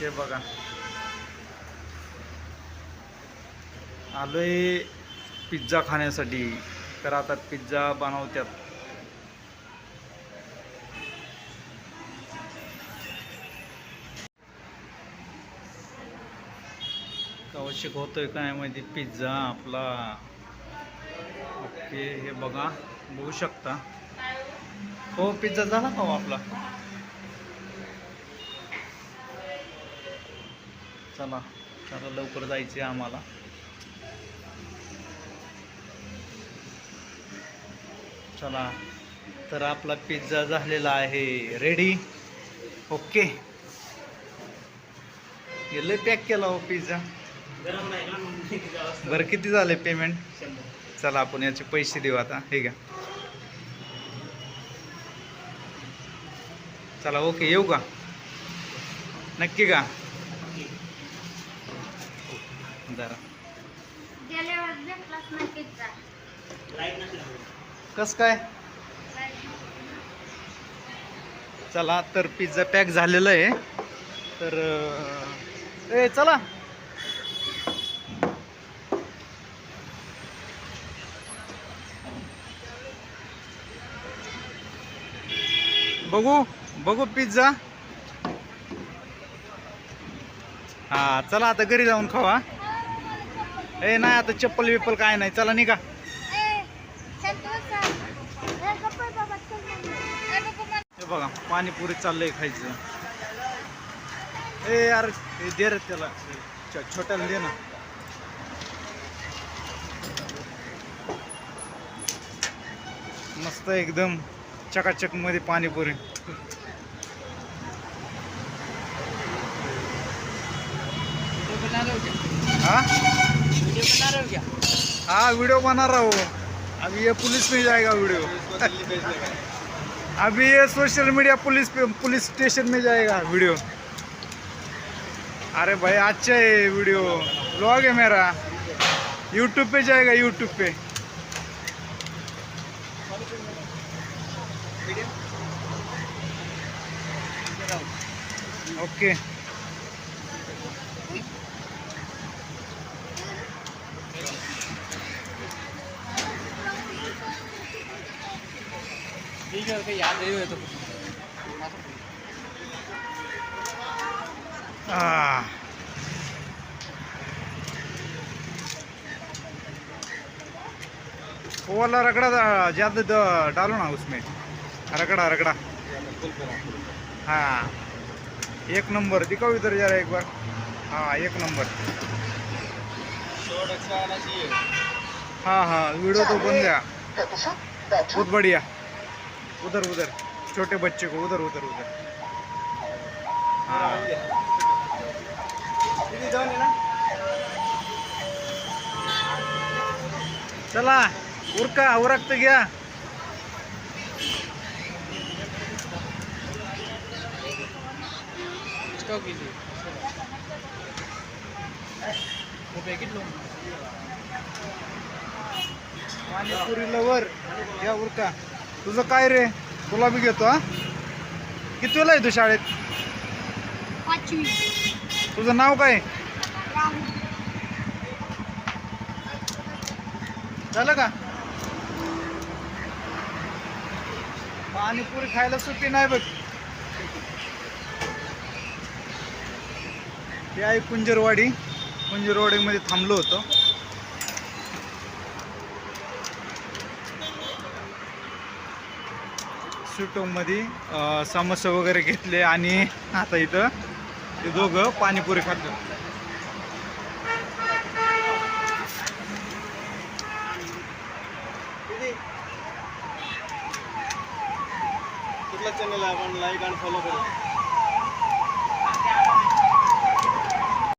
हे बघा. आलोय पिझ्झा खाण्यासाठी. तर आता पिझ्झा बनवत्यात. आवश्यक होतोय काय माहिती? पिझ्झा आपला. ओके हे बघा. बघू शकता. हो पिझ्झा झाला का हो आपला? चला चला लवकर जायचे आम्हाला. चला तर आपला पिझ्झा झालेला आहे. रेडी ओके गेलं पॅक केला हो पिझ्झा बरं किती झाले पेमेंट चला आपण याचे पैसे देऊ आता. हे घ्या. चला ओके येऊ का? नक्की का? जरा. कस काय? चला तर पिझ्झा पॅक झालेलं आहे. तर ए चला. बघू बघू पिझ्झा हा चला आता घरी जाऊन खावा ए नाही आता चप्पल बिप्पल काय नाही. चला निघा. हे बघा पाणीपुरी चाललंय खायचं. ए यार हे दे रे त्याला. छोट्याला दे ना. मस्त एकदम चकाचकमध्ये पाणीपुरी हाँ? हाँ वीडियो बना रहा हूँ। अभी ये पुलिस में जाएगा वीडियो। अभी ये सोशल मीडिया पुलिस पे पुलिस स्टेशन में जाएगा वीडियो। अरे भाई अच्छा है वीडियो। ब्लॉग है मेरा। यूट्यूब पे जाएगा यूट्यूब पे। ओके आ, वो वाला रगड़ा ज्यादा डालो ना उसमें. रगड़ा रगड़ा. हाँ. एक नंबर दिखाओ इधर जरा एक बार. हाँ एक नंबर. हाँ हाँ वीडियो तो बन गया. बहुत बढ़िया. उधर उधर। छोटे बच्चे को उधर उधर उधर। हाँ। चला उरका उरकत घ्या पाणीपुरी लवर घ्या उरका। तुझं काय रे? तुला बी घेतो हा? किती वेळा आहे तू शाळेत? पाचवी. तुझं नाव काय? राहुल. झालं का? पाणीपुरी खायला सुट्टी नाही बघ. हे आहे कुंजरवाडी. कुंजरवाडीमध्ये थांबलो होतो. मध्ये अं, समोसे वगैरे घेतले आणि आता इथं ते दोघं पाणीपुरी खातो. कुठला चॅनल आहे? आपण लाईक आणि फॉलो करू.